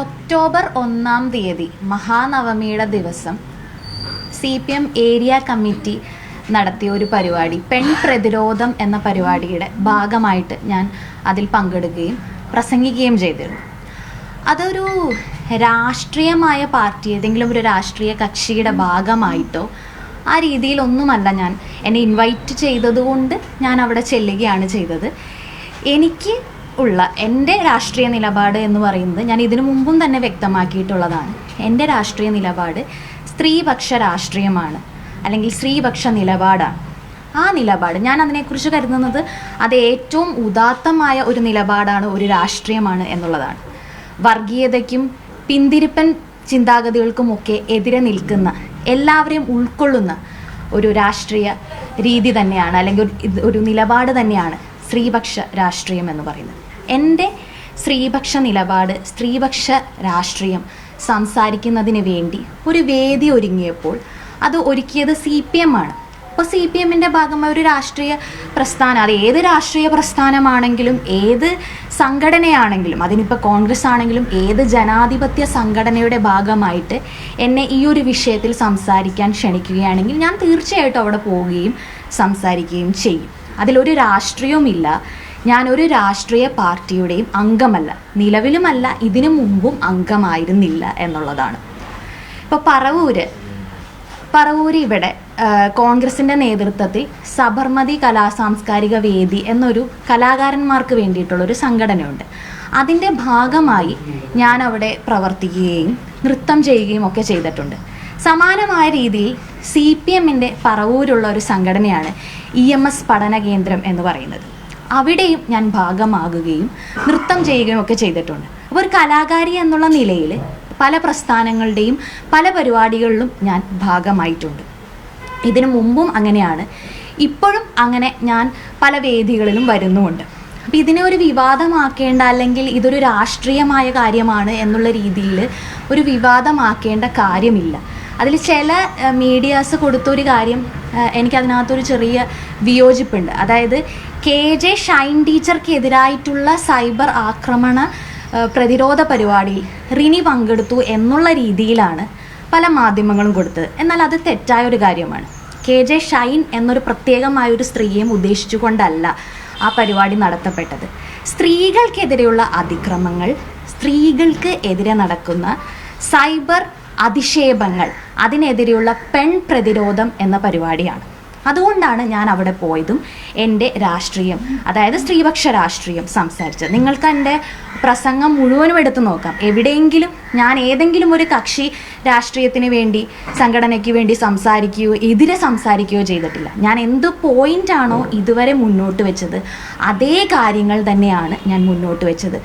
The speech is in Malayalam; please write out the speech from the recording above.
ഒക്ടോബർ ഒന്നാം തീയതി മഹാനവമിയുടെ ദിവസം C P M area committee നടത്തിയ ഒരു പരിപാടി പെൺ പ്രതിരോധം എന്ന പരിപാടിയുടെ ഭാഗമായിട്ട് ഞാൻ അതിൽ പങ്കെടുക്കുകയും പ്രസംഗിക്കുകയും ചെയ്തിരുന്നു. അതൊരു രാഷ്ട്രീയമായ പാർട്ടി ഏതെങ്കിലും ഒരു രാഷ്ട്രീയ കക്ഷിയുടെ ഭാഗമായിട്ടോ ആ രീതിയിലൊന്നുമല്ല ഞാൻ എന്നെ ഇൻവൈറ്റ് ചെയ്തതുകൊണ്ട് ഞാൻ അവിടെ ചെല്ലുകയാണ് ചെയ്തത്. എനിക്ക് ഉള്ള എന്റെ രാഷ്ട്രീയ നിലപാട് എന്ന് പറയുന്നത് ഞാൻ ഇതിനു മുമ്പും തന്നെ വ്യക്തമാക്കിയിട്ടുള്ളതാണ്. എന്റെ രാഷ്ട്രീയ നിലപാട് സ്ത്രീപക്ഷ രാഷ്ട്രീയമാണ് അല്ലെങ്കിൽ സ്ത്രീപക്ഷ നിലപാടാണ്. ആ നിലപാട് ഞാൻ അതിനെക്കുറിച്ച് കരുതുന്നത് അത് ഏറ്റവും ഉദാത്തമായ ഒരു നിലപാടാണ് ഒരു രാഷ്ട്രീയമാണ് എന്നുള്ളതാണ്. വർഗീയതയ്ക്കും പിന്തിരിപ്പൻ ചിന്താഗതികൾക്കുമൊക്കെ എതിരെ നിൽക്കുന്ന എല്ലാവരെയും ഉൾക്കൊള്ളുന്ന ഒരു രാഷ്ട്രീയ രീതി തന്നെയാണ് അല്ലെങ്കിൽ ഒരു നിലപാട് തന്നെയാണ് സ്ത്രീപക്ഷ രാഷ്ട്രീയം എന്ന് പറയുന്നത്. എന്റെ സ്ത്രീപക്ഷ നിലപാട് സ്ത്രീപക്ഷ രാഷ്ട്രീയം സംസാരിക്കുന്നതിന് വേണ്ടി ഒരു വേദി ഒരുങ്ങിയപ്പോൾ അത് ഒരുക്കിയത് സി പി എം ആണ്. അപ്പോൾ സി പി എമ്മിന്റെ ഭാഗമായ ഒരു രാഷ്ട്രീയ പ്രസ്ഥാനം അത് ഏത് രാഷ്ട്രീയ പ്രസ്ഥാനമാണെങ്കിലും ഏത് സംഘടനയാണെങ്കിലും അതിനിപ്പോൾ കോൺഗ്രസ് ആണെങ്കിലും ഏത് ജനാധിപത്യ സംഘടനയുടെ ഭാഗമായിട്ട് എന്നെ ഈ ഒരു വിഷയത്തിൽ സംസാരിക്കാൻ ക്ഷണിക്കുകയാണെങ്കിൽ ഞാൻ തീർച്ചയായിട്ടും അവിടെ പോവുകയും സംസാരിക്കുകയും ചെയ്യും. അതിലൊരു രാഷ്ട്രീയവുമില്ല. ഞാനൊരു രാഷ്ട്രീയ പാർട്ടിയുടെയും അംഗമല്ല. നിലവിലുമല്ല ഇതിനു മുമ്പും അംഗമായിരുന്നില്ല എന്നുള്ളതാണ്. ഇപ്പോൾ പറവൂര്. പറവൂര് ഇവിടെ കോൺഗ്രസിന്റെ നേതൃത്വത്തിൽ സബർമതി കലാ സാംസ്കാരിക വേദി എന്നൊരു കലാകാരന്മാർക്ക് വേണ്ടിയിട്ടുള്ളൊരു സംഘടനയുണ്ട്. അതിന്റെ ഭാഗമായി ഞാൻ അവിടെ പ്രവർത്തിക്കുകയും നൃത്തം ചെയ്യുകയും ഒക്കെ ചെയ്തിട്ടുണ്ട്. സമാനമായ രീതിയിൽ സി പി എമ്മിന്റെ പറവൂരുള്ള ഒരു സംഘടനയാണ് ഇ എം എസ് പഠന കേന്ദ്രം എന്ന് പറയുന്നത്. അവിടെയും ഞാൻ ഭാഗമാകുകയും നൃത്തം ചെയ്യുകയും ഒക്കെ ചെയ്തിട്ടുണ്ട്. അപ്പോൾ ഒരു കലാകാരി എന്നുള്ള നിലയിൽ പല പ്രസ്ഥാനങ്ങളുടെയും പല പരിപാടികളിലും ഞാൻ ഭാഗമായിട്ടുണ്ട്. ഇതിനു മുമ്പും അങ്ങനെയാണ്. ഇപ്പോഴും അങ്ങനെ ഞാൻ പല വേദികളിലും വരുന്നുമുണ്ട്. അപ്പം ഇതിനെ ഒരു വിവാദമാക്കേണ്ട അല്ലെങ്കിൽ ഇതൊരു രാഷ്ട്രീയമായ കാര്യമാണ് എന്നുള്ള രീതിയിൽ ഒരു വിവാദമാക്കേണ്ട കാര്യമില്ല. അതിൽ ചില മീഡിയാസ് കൊടുത്തൊരു കാര്യം എനിക്കതിനകത്തൊരു ചെറിയ വിയോജിപ്പുണ്ട്. അതായത് കെ ജെ ഷൈൻ ടീച്ചർക്കെതിരായിട്ടുള്ള സൈബർ ആക്രമണ പ്രതിരോധ പരിപാടിയിൽ റിനി പങ്കെടുത്തു എന്നുള്ള രീതിയിലാണ് പല മാധ്യമങ്ങളും കൊടുത്തത്. എന്നാൽ അത് തെറ്റായ ഒരു കാര്യമാണ്. കെ ജെ ഷൈൻ എന്നൊരു പ്രത്യേകമായ ഒരു സ്ത്രീയെയും ഉദ്ദേശിച്ചുകൊണ്ടല്ല ആ പരിപാടി നടത്തപ്പെട്ടത്. സ്ത്രീകൾക്കെതിരെയുള്ള അതിക്രമങ്ങൾ സ്ത്രീകൾക്ക് എതിരെ നടക്കുന്ന സൈബർ അധിക്ഷേപങ്ങൾ അതിനെതിരെയുള്ള പെൺ പ്രതിരോധം എന്ന പരിപാടിയാണ്. അതുകൊണ്ടാണ് ഞാൻ അവിടെ പോയതും എന്റെ രാഷ്ട്രീയം അതായത് സ്ത്രീപക്ഷ രാഷ്ട്രീയം സംസാരിച്ചത്. നിങ്ങൾക്ക് എന്റെ പ്രസംഗം മുഴുവനും എടുത്തു നോക്കാം. എവിടെയെങ്കിലും ഞാൻ ഏതെങ്കിലും ഒരു കക്ഷി രാഷ്ട്രീയത്തിന് വേണ്ടി സംഘടനയ്ക്ക് വേണ്ടി സംസാരിക്കുകയോ എതിരെ സംസാരിക്കുകയോ ചെയ്തിട്ടില്ല. ഞാൻ എന്ത് പോയിന്റാണോ ഇതുവരെ മുന്നോട്ട് വെച്ചത് അതേ കാര്യങ്ങൾ തന്നെയാണ് ഞാൻ മുന്നോട്ട് വെച്ചത്.